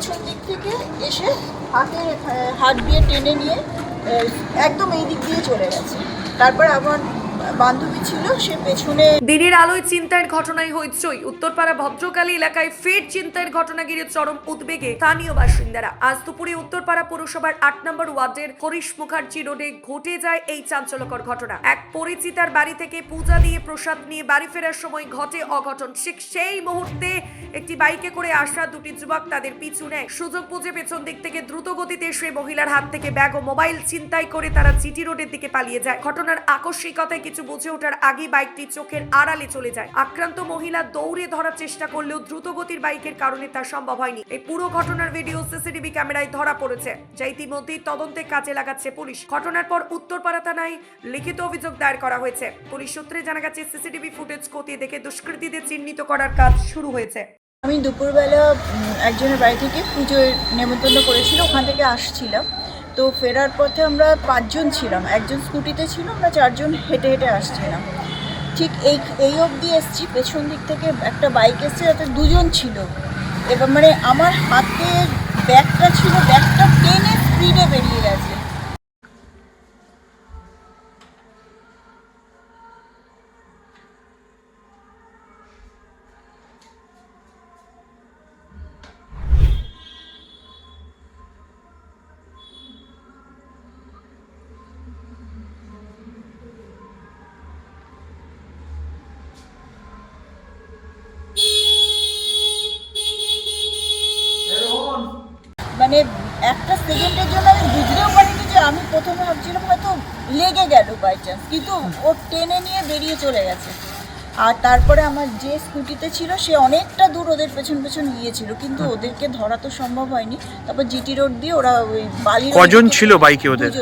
পেছন দিক থেকে এসে হাতে হাত দিয়ে টেনে নিয়ে একদম এই দিক দিয়ে চলে গেছে। তারপর আমার বান্ধবী ছিল, সে পেছনে দিনের আলোয় চিন্তার ঘটনায় হইচই। উত্তরপাড়া ভদ্রকালী এলাকায় ফের চিন্তার ঘটনা ঘিরে চরম উদ্বেগে স্থানীয় বাসিন্দারা। আজ দুপুরে উত্তরপাড়া পৌরসভার আট নম্বর ওয়ার্ডের হরিশ মুখার্জি রোডে ঘটে যায় এই চাঞ্চল্যকর ঘটনা। এক পরিচিতার বাড়ি থেকে পূজা দিয়ে প্রসাদ নিয়ে বাড়ি ফেরার সময় ঘটে অঘটন। ঠিক সেই মুহূর্তে একটি বাইকে করে আসা দুটি যুবক তাদের পিছু নেয়। সুযোগ বুঝে পেছন দিক থেকে দ্রুত গতিতে এসে মহিলার হাত থেকে ব্যাগ ও মোবাইল ছিনতাই করে তারা জিটি রোডের দিকে পালিয়ে যায়। ঘটনার আকস্মিকতায় কিছু বুঝে ওঠার আগে বাইকটি চোখের আড়ালে চলে যায়। আক্রান্ত মহিলা দৌড়ে ধরার চেষ্টা করলেও দ্রুত গতির বাইকের কারণে তা সম্ভব হয়নি। এই পুরো ঘটনার ভিডিও সিসিটিভি ক্যামেরায় ধরা পড়েছে। যা ইতিমধ্যেই তদন্তে কাজে লাগাচ্ছে পুলিশ। ঘটনার পর উত্তরপাড়া থানায় লিখিত অভিযোগ দায়ের করা হয়েছে। পুলিশ সূত্রে জানা গেছে, সিসিটিভি ফুটেজ খতিয়ে দেখে দুষ্কৃতীদের চিহ্নিত করার কাজ শুরু হয়েছে। আমি দুপুরবেলা একজনের বাড়ি থেকে পুজোর নেমন্তন্ন করেছিল, ওখান থেকে আসছিলাম। তো ফেরার পথে আমরা পাঁচজন ছিলাম, একজন স্কুটিতে ছিল, আমরা চারজন হেঁটে হেঁটে আসছিলাম। ঠিক এই এই অবধি এসছি, পেছন দিক থেকে একটা বাইক এসছে, যাতে দুজন ছিল। এবার মানে আমার হাতে ব্যাগটা ছিল ব্যাগটা মানে একটা সেকেন্ডের জন্য আমি বুঝতেও পারিনি যে আমি প্রথমে ভাবছিলাম হয়তো লেগে গেল বাই চান্স কিন্তু ও টেনে নিয়ে বেরিয়ে চলে গেছে। আর তারপরে আমার যে স্কুটিতে ছিল সে অনেকটা দূর ওদের পেছন পেছন গিয়েছিল কিন্তু ওদেরকে ধরা তো সম্ভব হয়নি। তারপর জিটি রোড দিয়ে ওরা ওই বালি কজন ছিল বাইকে ওদের?